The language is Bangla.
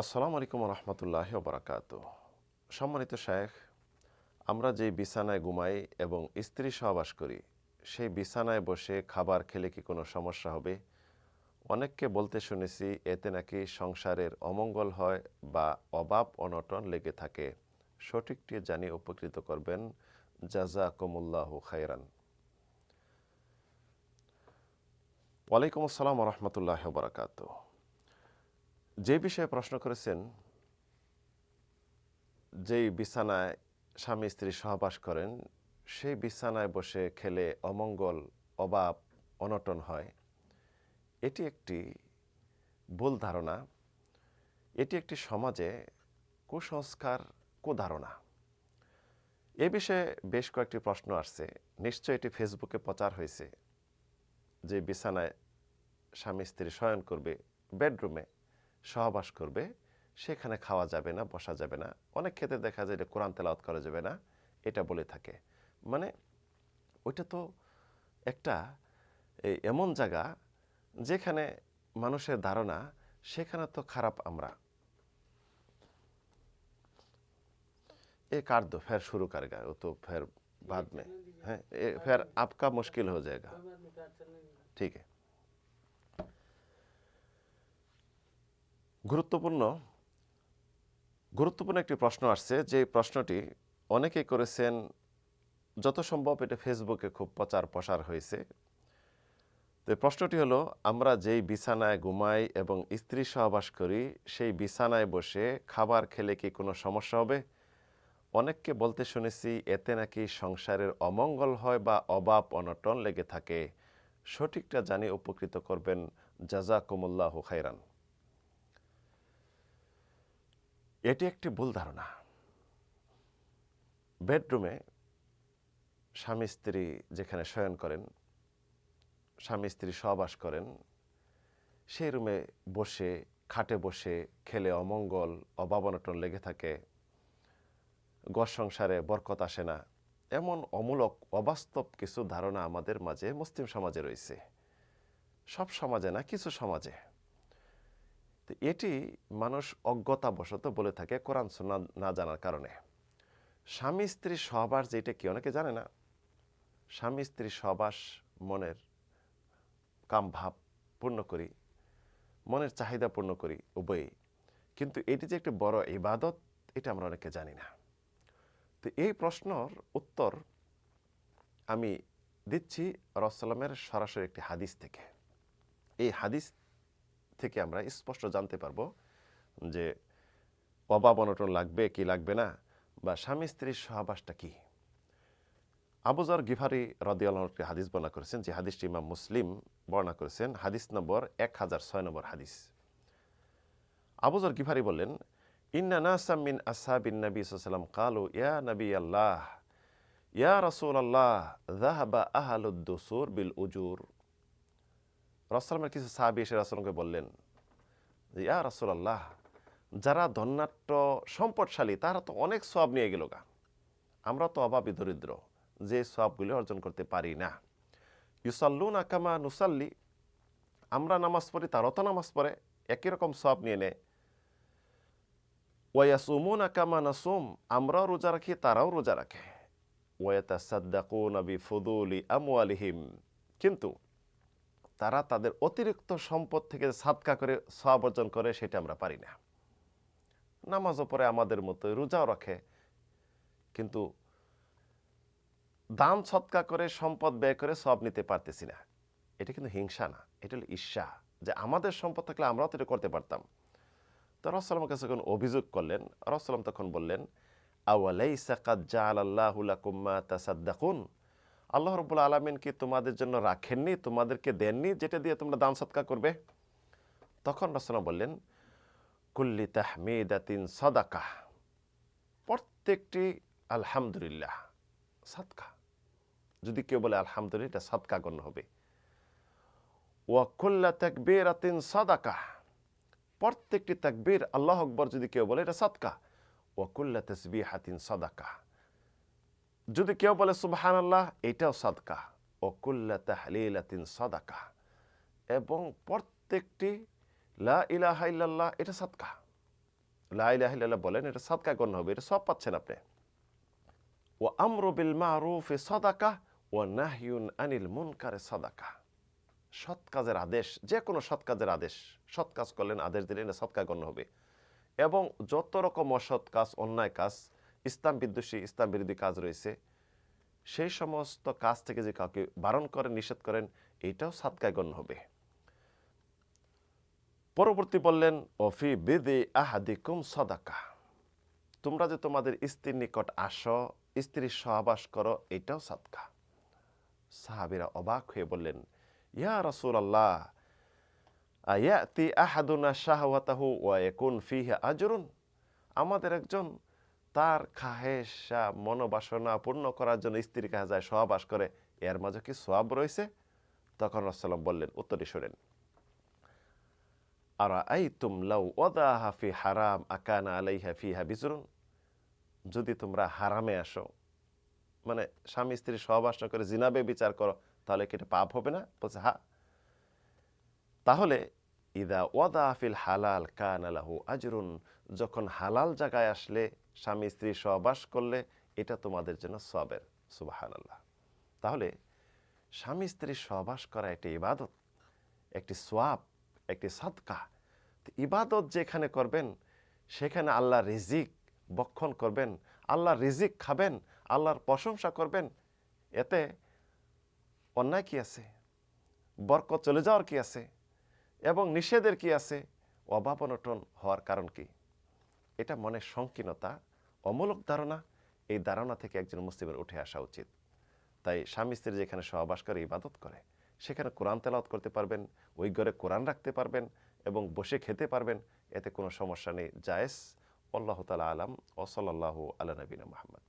আসসালামু আলাইকুম রহমতুল্লাহ বরাকাত সম্মানিত শেখ আমরা যে বিছানায় ঘুমাই এবং স্ত্রী সহবাস করি, সেই বিছানায় বসে খাবার খেলে কি কোনো সমস্যা হবে? অনেককে বলতে শুনেছি এতে নাকি সংসারের অমঙ্গল হয় বা অভাব অনটন লেগে থাকে। সঠিকটি জানি উপকৃত করবেন। জাজা কমুল্লাহ খায়রান। ওয়ালাইকুম আসসালাম রহমতুল্লাহ বরাকাত যে বিষয়ে প্রশ্ন করেছেন, যেই বিছানায় স্বামী স্ত্রী সহবাস করেন, সেই বিছানায় বসে খেলে অমঙ্গল অভাব অনটন হয়। এটি একটি ভুল ধারণা। এটি একটি সমাজে কুসংস্কার, কুধারণা। এ বিষয়ে বেশ কয়েকটি প্রশ্ন আসছে। নিশ্চয় এটি ফেসবুকে প্রচার হয়েছে যে বিছানায় স্বামী স্ত্রী শয়ন করবে বেডরুমে। সহবাস করবে সেখানে খাওয়া যাবে না বসা যাবে না অনেক ক্ষেত্রে দেখা যায় এটা কোরআন তেলাওয়াত করা যাবে না এটা বলে থাকে মানে ওইটা তো একটা এই এমন জায়গা যেখানে মানুষের ধারণা সেখানে তো খারাপ আমরা ये कर दो फिर शुरू करेगा वो तो फिर बाद में है ये फिर आपका मुश्किल हो जाएगा ঠিক আছে গুরুত্বপূর্ণ গুরুত্বপূর্ণ একটি প্রশ্ন আসছে যে প্রশ্নটি অনেকেই করেছেন, যত সম্ভব এটা ফেসবুকে খুব প্রচার প্রসার হয়েছে। তো প্রশ্নটি হলো, আমরা যেই বিছানায় ঘুমাই এবং স্ত্রী সহবাস করি, সেই বিছানায় বসে খাবার খেলে কি কোনো সমস্যা হবে? অনেককে বলতে শুনেছি, এতে নাকি সংসারের অমঙ্গল হয় বা অভাব অনটন লেগে থাকে। সঠিকটা জানি উপকৃত করবেন। জাজাকুমুল্লাহ খাইরান এটি একটি ভুল ধারণা। বেডরুমে স্বামী স্ত্রী যেখানে শয়ন করেন, স্বামী স্ত্রী সহবাস করেন, সেই রুমে বসে, খাটে বসে খেলে অমঙ্গল, অভাবনটন লেগে থাকে গড় সংসারে বরকত আসে না, এমন অমূলক, অবাস্তব কিছু ধারণা আমাদের মাঝে মুসলিম সমাজে রয়েছে। সব সমাজে না, কিছু সমাজে। তো এটি মানুষ অজ্ঞতাবশত বলে থাকে কোরআন, সুন্না না জানার কারণে। স্বামী স্ত্রী সহবাস যেটা কি অনেকে জানে না? স্বামী স্ত্রী সহবাস মনের কাম ভাব পূর্ণ করি, মনের চাহিদা পূর্ণ করি, উভয়ই। কিন্তু এটি যে একটি বড় ইবাদত, এটা আমরা অনেকে জানি না। তো এই প্রশ্নর উত্তর আমি দিচ্ছি রসালামের সরাসরি একটি হাদিস থেকে। এই হাদিস থেকে আমরা স্পষ্ট জানতে পারব যে অভাব অনটন লাগবে, কি লাগবে না বা স্বামী স্ত্রীর সহবাসটা কি? আবুজার গিফারি রদিয়ালকে হাদিস বর্ণনা করেছেন, যে হাদিসটি ইমাম মুসলিম বর্ণনা করেছেন। হাদিস নম্বর এক হাজার ছয় নম্বর হাদিস। আবুজার গিফারি বললেন, ইন্না নাসাম মিন আসহাবিন নবী সাল্লাম কালু, ইয়া নবী আল্লাহ ইয়া রসুল আল্লাহ জাহাবা আহালুদ্দুসুর বিল উজুর। রসলামের কিছু সাহাবি এসে রাসুলকে বললেন যে, ইয়া আল্লাহ যারা ধন্যাট্য সম্পদশালী, তারা তো অনেক সব নিয়ে গেল গা। আমরা তো অভাবী, দরিদ্র, যে সবগুলি অর্জন করতে পারি না। ইউসাল্লুন আকামা নুসাল্লি, আমরা নামাজ পড়ি, তারও তো নামাজ পড়ে, একই রকম সব নিয়ে নেয়। ওয়াসুমুন আকামা নাসুম, আমরাও রোজা রাখি, তারাও রোজা রাখে। ওয়াতা সাদ্দাকুন আবি ফুদুলি আমওয়ালিহিম। কিন্তু তারা তাদের অতিরিক্ত সম্পদ থেকে সাদকা করে সব করে, সেটা আমরা পারি না। নামাজও পরে আমাদের মতো, রোজাও রাখে। কিন্তু দান সৎকা করে, সম্পদ ব্যয় করে সব নিতে পারতেছি না। এটা কিন্তু হিংসা না, এটা হলো ঈর্ষা। যে আমাদের সম্পদ থাকলে আমরাও তো এটা করতে পারতাম। তো রসলামের কাছে যখন অভিযোগ করলেন রসলাম তখন বললেন আওয়ালাই সাকাত জা আল্লাহুল্লাকুম্মা তাসাদ্দাকুন? আল্লাহ রব্বুল আলমিন কি তোমাদের জন্য রাখেননি? তোমাদেরকে দেননি? যেটা দিয়ে তোমরা দান সৎকা করবে? তখন রসলাম বললেন, কুল্লি তাহমিদাতিন সদাকা। প্রত্যেকটি আলহামদুলিল্লাহ সাদকা। যদি কেউ বলে আলহামদুলিল্লাহ, এটা সাদকা গণ্য হবে। ওয়াকুল্লা তাকবীরাতিন সাদাকা। প্রত্যেকটি তাকবীর আল্লাহ আকবর যদি কেউ বলে, এটা সাদকা। ওয়াকুল্লা তসবিহাতিন সাদাকা। যদি কেউ বলে সুবাহান আল্লাহ এটাও সাদকা। ওকুল্লা তাহলিলাতিন সাদাকা। এবং প্রত্যেকটি, লা ইলাহা ইল্লাল্লাহ, এটা সাদকা। লাইলাহিল্লাহ বলেন, এটা সদকা গণ্য হবে, এটা সব পাচ্ছেন আপনি। ও আমরু বিল মারুফে সদাকা ও নাহিউন আনিল মুনকারে সদাকা। সৎ কাজের আদেশ যে কোনো সৎ কাজের আদেশ, সৎ কাজ করলেন, আদেশ দিলেন, এটা সৎকা গণ্য হবে। এবং যত রকম অসৎ কাজ, অন্যায় কাজ ইসলাম বিদ্বেষী, ইসলাম বিরোধী কাজ রয়েছে। সেই সমস্ত কাজ থেকে যে কাউকে বারণ করেন, নিষেধ করেন এইটাও সাদকায় গণ্য হবে। পরবর্তী বললেন অফি বেদে আহাদিকুম সদাকা। তোমরা যে তোমাদের স্ত্রীর নিকট আসো, স্ত্রীর সহবাস করো, এটাও সাদকা সাহাবিরা অবাক হয়ে বললেন, ইয়া রসুল আল্লাহ আহাদুনা শাহওয়াতাহু ওয়া ইয়াকুন ফিহি আজরুন? আমাদের একজন তার খাহেশা মনোবাসনা পূর্ণ করার জন্য স্ত্রীর কাছে যায়, সহবাস করে। এর মাঝে কি সোয়াব রয়েছে? তখন রসাল্লাম বললেন উত্তরে শোনেন। আর আই তুম লাউ ওদা হাফি হারাম আকানা আলাইহা ফিহা বিজরুন? যদি তোমরা হারামে আসো মানে স্বামী স্ত্রী সহবাস না করে জিনাবে বিচার করো, তাহলে কি এটা পাপ হবে না? বলছে, হা। তাহলে ইদা ওয়াদা ফিল হালাল কান আলাহু আজরুন, যখন হালাল জায়গায় আসলে স্বামী স্ত্রী সহবাস করলে এটা তোমাদের জন্য সবের সুবাহান আল্লাহ তাহলে স্বামী স্ত্রী সহবাস করা একটি ইবাদত, একটি সোয়াব, একটি সৎকা ইবাদত যেখানে করবেন, সেখানে আল্লাহ রিজিক বক্ষণ করবেন আল্লাহ রিজিক খাবেন, আল্লাহর প্রশংসা করবেন। এতে অন্যায় কি আছে? বরকত চলে যাওয়ার কি আছে? এবং নিষেধের কি আছে? অভাব অনটন হওয়ার কারণ কি? এটা মনে সংকীর্ণতা অমূলক ধারণা এই ধারণা থেকে একজন মুসলিমের উঠে আসা উচিত। তাই স্বামী স্ত্রী যেখানে সহবাস করে, ইবাদত করে, সেখানে কোরআন তেলাওত করতে পারবেন, ওই ঘরে কোরআন রাখতে পারবেন এবং বসে খেতে পারবেন, এতে কোনো সমস্যা নেই। জায়েজ, আল্লাহ তালা আলাম ওসলাল্লাহ আল্লাহ নবীনা মোহাম্মদ।